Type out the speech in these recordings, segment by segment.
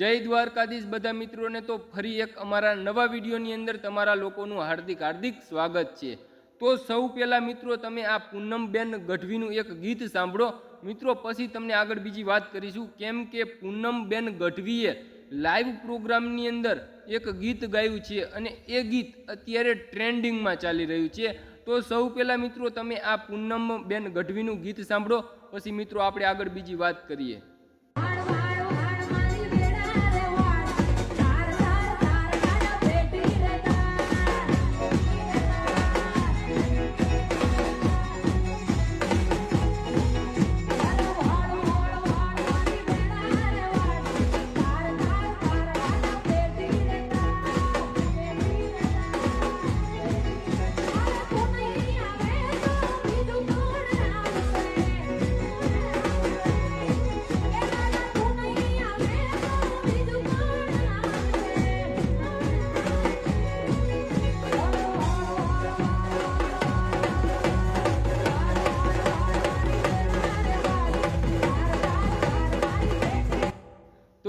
જય દ્વારકાધીશ બધા મિત્રોને તો ફરી એક અમારા નવા વિડીયોની અંદર તમારા લોકોનું હાર્દિક હાર્દિક સ્વાગત છે. તો સૌ પહેલાં મિત્રો તમે આ પૂનમબેન ગઢવીનું એક ગીત સાંભળો. મિત્રો, પછી તમને આગળ બીજી વાત કરીશું. કેમ કે પૂનમબેન ગઢવીએ લાઈવ પ્રોગ્રામની અંદર એક ગીત ગાયું છે અને એ ગીત અત્યારે ટ્રેન્ડિંગમાં ચાલી રહ્યું છે. તો સૌ પહેલાં મિત્રો તમે આ પૂનમબેન ગઢવીનું ગીત સાંભળો. પછી મિત્રો, આપણે આગળ બીજી વાત કરીએ.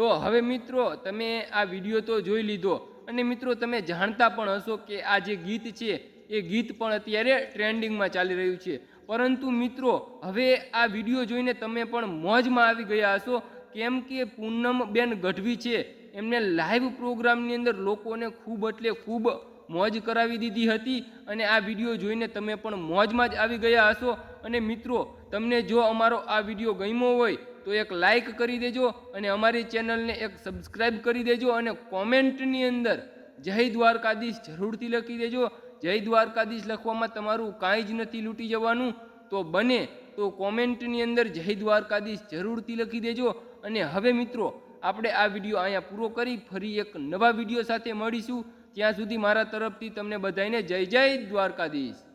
તો હવે મિત્રો તમે આ વીડિયો તો જોઈ લીધો અને મિત્રો તમે જાણતા પણ હશો કે આ જે ગીત છે, એ ગીત પણ અત્યારે ટ્રેન્ડિંગમાં ચાલી રહ્યું છે. પરંતુ મિત્રો, હવે આ વીડિયો જોઈને તમે પણ મોજમાં આવી ગયા હશો. કેમ કે પૂનમબેન ગઢવી છે, એમને લાઈવ પ્રોગ્રામની અંદર લોકોને ખૂબ એટલે ખૂબ મોજ કરાવી દીધી હતી અને આ વીડિયો જોઈને તમે પણ મોજમાં જ આવી ગયા હશો. અને મિત્રો, તમને જો અમારો આ વીડિયો ગમ્યો હોય, તો એક લાઈક કરી દેજો અને અમારી ચેનલને એક સબસ્ક્રાઈબ કરી દેજો અને કોમેન્ટની અંદર જય દ્વારકાધીશ જરૂરથી લખી દેજો. જય દ્વારકાધીશ લખવામાં તમારું કાંઈ જ નથી લૂંટી જવાનું. તો બને તો કોમેન્ટની અંદર જય દ્વારકાધીશ જરૂરથી લખી દેજો. અને હવે મિત્રો, આપણે આ વીડિયો અહીંયા પૂરો કરી ફરી એક નવા વીડિયો સાથે મળીશું. ત્યાં સુધી મારા તરફથી તમને બધાને જય જય દ્વારકાધીશ.